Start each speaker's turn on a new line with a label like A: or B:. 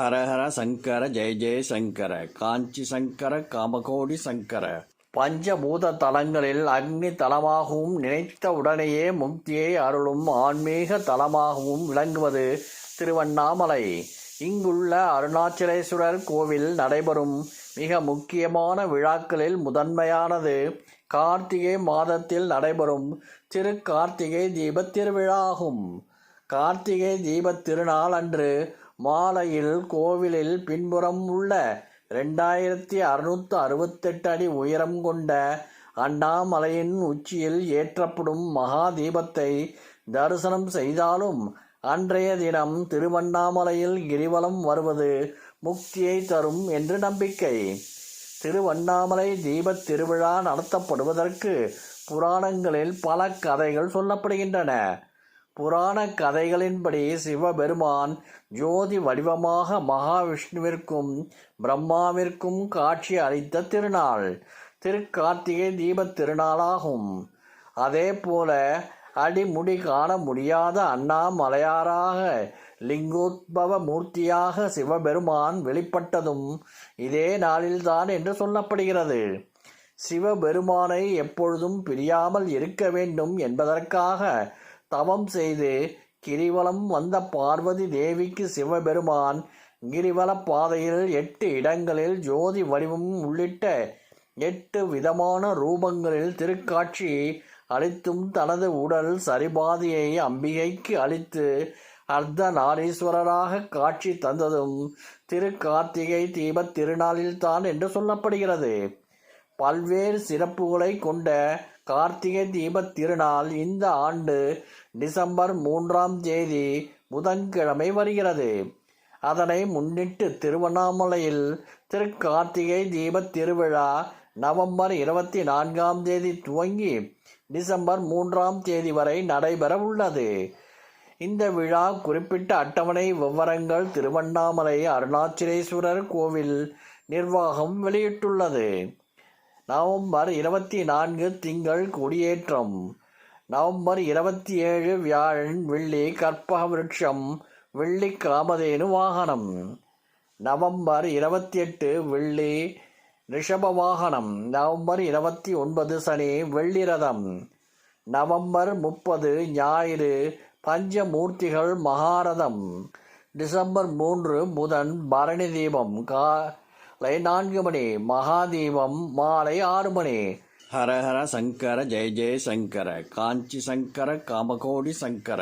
A: ஹரஹர சங்கர ஜெய ஜெய சங்கர காஞ்சி சங்கர காமகோடி சங்கர. பஞ்சபூத தலங்களில் அக்னி தலமாகவும் நினைத்த உடனேயே முக்தியை அருளும் ஆன்மீக தலமாகவும் விளங்குவது திருவண்ணாமலை. இங்குள்ள அருணாச்சலேஸ்வரர் கோவில் நடைபெறும் மிக முக்கியமான விழாக்களில் முதன்மையானது. கார்த்திகை மாதத்தில் நடைபெறும் திரு கார்த்திகை தீபத் திருவிழாகும். கார்த்திகை தீபத் திருநாள் அன்று மாலையில் கோவிலில் பின்புறம் உள்ள ரெண்டாயிரத்தி அறுநூற்று அறுபத்தெட்டு அடி உயரம் கொண்ட அண்ணாமலையின் உச்சியில் ஏற்றப்படும் மகா தீபத்தை தரிசனம் செய்தாலும் அன்றைய தினம் திருவண்ணாமலையில் கிரிவலம் வருவது முக்தியை தரும் என்று நம்பிக்கை. திருவண்ணாமலை தீபத் திருவிழா நடத்தப்படுவதற்கு புராணங்களில் பல கதைகள் சொல்லப்படுகின்றன. புராண கதைகளின்படி சிவபெருமான் ஜோதி வடிவமாக மகாவிஷ்ணுவிற்கும் பிரம்மாவிற்கும் காட்சி அளித்த திருநாள். திருக்கார்த்திகை தீபத் திருநாளாகும். அதே போல அடிமுடி காண முடியாத அண்ணாமலையாராக லிங்கோத்பவ மூர்த்தியாக சிவபெருமான் வெளிப்பட்டதும் இதே நாளில்தான் என்று சொல்லப்படுகிறது. சிவபெருமானை எப்பொழுதும் பிரியாமல் இருக்க வேண்டும் என்பதற்காக தவம் செய்து கிரிவலம் வந்த பார்வதி தேவிக்கு சிவபெருமான் கிரிவல பாதையில் எட்டு இடங்களில் ஜோதி வடிவம் உள்ளிட்ட எட்டு விதமான ரூபங்களில் திருக்காட்சி அளித்தும் தனது உடல் சரிபாதியை அம்பிகைக்கு அளித்து அர்த்த நாரீஸ்வரராக காட்சி தந்ததும் திருக்கார்த்திகை தீபத் திருநாளில்தான் என்று சொல்லப்படுகிறது. பல்வேறு சிறப்புகளை கொண்ட கார்த்திகை தீபத் திருநாள் இந்த ஆண்டு டிசம்பர் மூன்றாம் தேதி புதன்கிழமை வருகிறது. அதனை முன்னிட்டு திருவண்ணாமலையில் திருக்கார்த்திகை தீபத் திருவிழா நவம்பர் இருபத்தி நான்காம் தேதி துவங்கி டிசம்பர் மூன்றாம் தேதி வரை நடைபெற உள்ளது. இந்த விழா குறிப்பிட்ட அட்டவணை விவரங்கள் திருவண்ணாமலை அருணாச்சலேஸ்வரர் கோவில் நிர்வாகம் வெளியிட்டுள்ளது. நவம்பர் இருபத்தி நான்கு திங்கள் கொடியேற்றம். நவம்பர் இருபத்தி ஏழு வியாழன் வெள்ளி கற்பக விருட்சம் வெள்ளி காமதேனு வாகனம். நவம்பர் இருபத்தி எட்டு வெள்ளி ரிஷப வாகனம் நவம்பர் இருபத்தி ஒன்பது சனி வெள்ளி ரதம். நவம்பர் முப்பது ஞாயிறு பஞ்சமூர்த்திகள் மகாரதம். டிசம்பர் மூன்று புதன் பரணி தீபம். காலை நான்கு மணி மகாதீபம் மாலை ஆறு மணி ஹரஹர சங்கர ஜெய ஜெய சங்கர காஞ்சி சங்கர காமகோடி சங்கர.